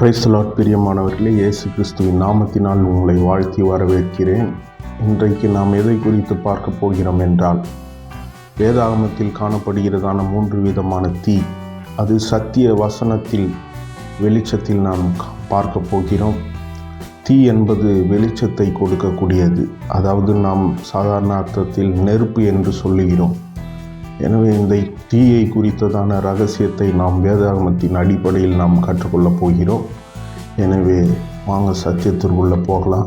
பிரைஸ்லாட் பிரியமானவர்களே இயேசு கிறிஸ்துவின் நாமத்தினால் உங்களை வாழ்த்தி வரவேற்கிறேன். இன்றைக்கு நாம் எதை குறித்து பார்க்க போகிறோம் என்றால் வேதாகமத்தில் காணப்படுகிறதான மூன்று விதமான தீ அது சத்திய வசனத்தில் வெளிச்சத்தில் நாம் பார்க்க போகிறோம். தீ என்பது வெளிச்சத்தை கொடுக்கக்கூடியது. அதாவது நாம் சாதாரண அர்த்தத்தில் நெருப்பு என்று சொல்லுகிறோம். எனவே இந்த தீயை குறித்ததான ரகசியத்தை நாம் வேதாகமத்தின் அடிப்படையில் நாம் கற்றுக்கொள்ளப் போகிறோம். எனவே வாங்க சத்தியத்திற்குள்ளே போகலாம்.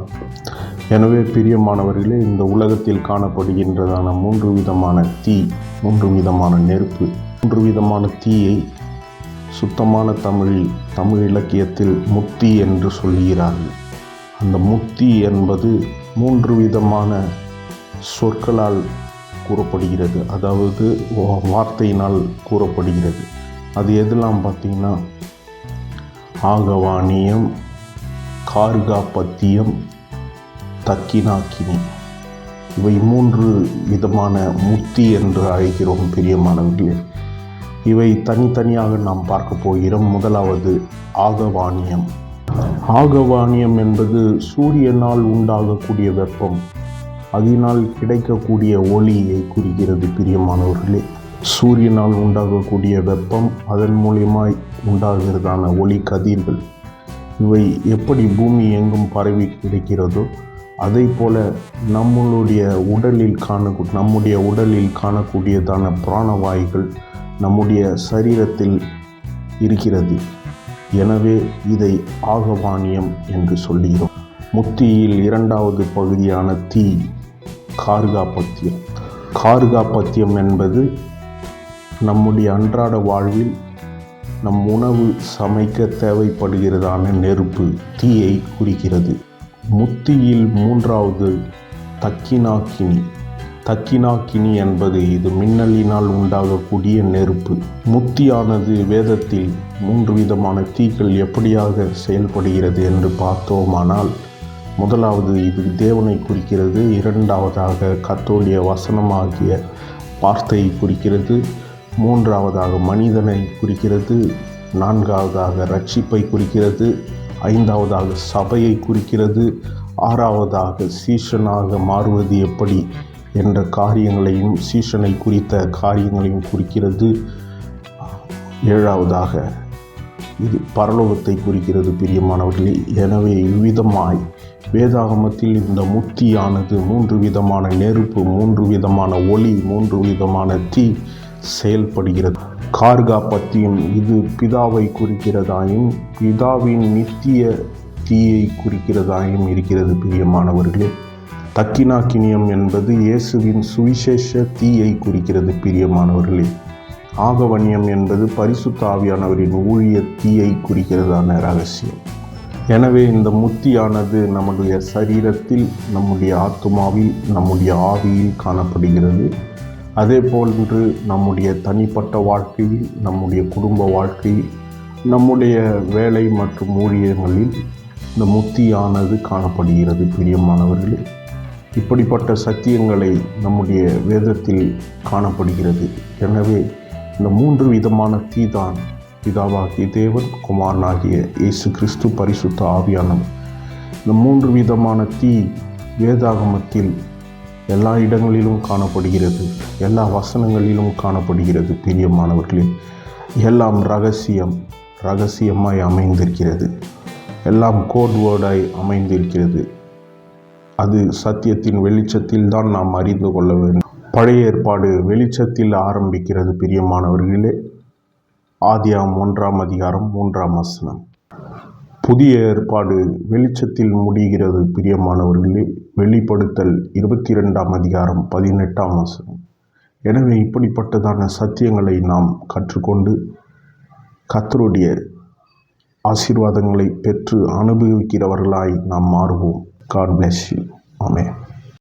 எனவே பிரியமானவர்களே இந்த உலகத்தில் காணப்படுகின்றதான மூன்று விதமான தீ மூன்று விதமான நெருப்பு மூன்று விதமான தீயை சுத்தமான தமிழில் தமிழ் இலக்கியத்தில் முத்தி என்று சொல்கிறார்கள். அந்த முத்தி என்பது மூன்று விதமான சொற்களால் கூறப்படுகிறது. அதாவது வார்த்தையினால் கூறப்படுகிறது. அது எதெல்லாம் பார்த்தீங்கன்னா ஆகவாணியம் கார்காபத்தியம் தக்கினாக்கினி. இவை மூன்று விதமான முத்தி என்று அழைக்கிறோம் பிரியமானவர்களே இவை தனித்தனியாக நாம் பார்க்க போகிறோம். முதலாவது ஆகவாணியம் ஆகவாணியம் என்பது சூரியனால் உண்டாகக்கூடிய வெப்பம். அதனால் கிடைக்கக்கூடிய ஒளியை குறிக்கிறது பிரியமானவர்களே. சூரியனால் உண்டாகக்கூடிய வெப்பம் அதன் மூலியமாய் உண்டாகிறதான ஒளி கதிர்கள். இவை எப்படி பூமி எங்கும் பரவி கிடைக்கிறதோ அதே போல நம்மளுடைய உடலில் காண நம்முடைய உடலில் காணக்கூடியதான பிராணவாயுகள் நம்முடைய சரீரத்தில் இருக்கிறது. எனவே இதை ஆகவானியம் என்று சொல்லுகிறோம் முத்தியில் இரண்டாவது பகுதியான தீ கார்காப்பத்தியம் கார்காப்பத்தியம் என்பது நம்முடைய அன்றாட வாழ்வில் நம் உணவு சமைக்க தேவைப்படுகிறதான நெருப்பு தீயை குறிக்கிறது. முத்தியில் மூன்றாவது தக்கினாக்கினி. தக்கினாக்கினி என்பது இது மின்னலினால் உண்டாகக்கூடிய நெருப்பு. முத்தியானது வேதத்தில் மூன்று விதமான தீக்கள் எப்படியாக செயல்படுகிறது என்று பார்த்தோமானால் முதலாவது இது தேவனை குறிக்கிறது. இரண்டாவதாக கத்தோலிய வசனமாகிய வார்த்தையை குறிக்கிறது. மூன்றாவதாக மனிதனை குறிக்கிறது. நான்காவதாக ரட்சிப்பை குறிக்கிறது. ஐந்தாவதாக சபையை குறிக்கிறது. ஆறாவதாக சீஷனாக மாறுவது எப்படி என்ற காரியங்களையும் சீஷனை குறித்த காரியங்களையும் குறிக்கிறது. ஏழாவதாக இது பரலோகத்தை குறிக்கிறது பிரியமானவர்களே. எனவே இவ்விதமாய் வேதாகமத்தில் இந்த முத்தியானது மூன்று விதமான நெருப்பு மூன்று விதமான ஒளி மூன்று விதமான தீ செயல்படுகிறது. கார்கா பத்தியம் இது பிதாவை குறிக்கிறதாயும் பிதாவின் நித்திய தீயை குறிக்கிறதாயும் இருக்கிறது பிரியமானவர்களே. தக்கினாக்கினியம் என்பது இயேசுவின் சுவிசேஷ தீயை குறிக்கிறது பிரியமானவர்களே. ஆகவன்யம் என்பது பரிசுத்த ஆவியானவரின் ஊழிய தீயை குறிக்கிறதான ரகசியம். எனவே இந்த முத்தியானது நம்முடைய சரீரத்தில் நம்முடைய ஆத்மாவில் நம்முடைய ஆவியில் காணப்படுகிறது. அதே போன்று நம்முடைய தனிப்பட்ட வாழ்க்கையில் நம்முடைய குடும்ப வாழ்க்கையில் நம்முடைய வேலை மற்றும் ஊழியங்களில் இந்த முத்தியானது காணப்படுகிறது பிரியமானவர்களே. இப்படிப்பட்ட சத்தியங்களை நம்முடைய வேதத்தில் காணப்படுகிறது. எனவே இந்த மூன்று விதமான தீ தான் பிதாவாகிய தேவன் குமாரனாகிய இயேசு கிறிஸ்து பரிசுத்த ஆவியானவர். இந்த மூன்று விதமான தீ வேதாகமத்தில் எல்லா இடங்களிலும் காணப்படுகிறது. எல்லா வசனங்களிலும் காணப்படுகிறது பிரியமானவர்களே எல்லாம் ரகசியம் ரகசியமாய் அமைந்திருக்கிறது. எல்லாம் கோட் வேர்டாய் அமைந்திருக்கிறது. அது சத்தியத்தின் வெளிச்சத்தில் தான் நாம் அறிந்து கொள்ள வேண்டும். பழைய ஏற்பாடு வெளிச்சத்தில் ஆரம்பிக்கிறது பிரியமானவர்களே. ஆதியாம் ஒன்றாம் அதிகாரம் மூன்றாம் வசனம். புதிய ஏற்பாடு வெளிச்சத்தில் முடிகிறது பிரியமானவர்களே. வெளிப்படுத்தல் இருபத்தி ரெண்டாம் அதிகாரம் பதினெட்டாம் வசனம். எனவே இப்படிப்பட்டதான சத்தியங்களை நாம் கற்றுக்கொண்டு கத்தருடைய ஆசீர்வாதங்களை பெற்று அனுபவிக்கிறவர்களாய் நாம் மாறுவோம். காட் bless யூ ஆமே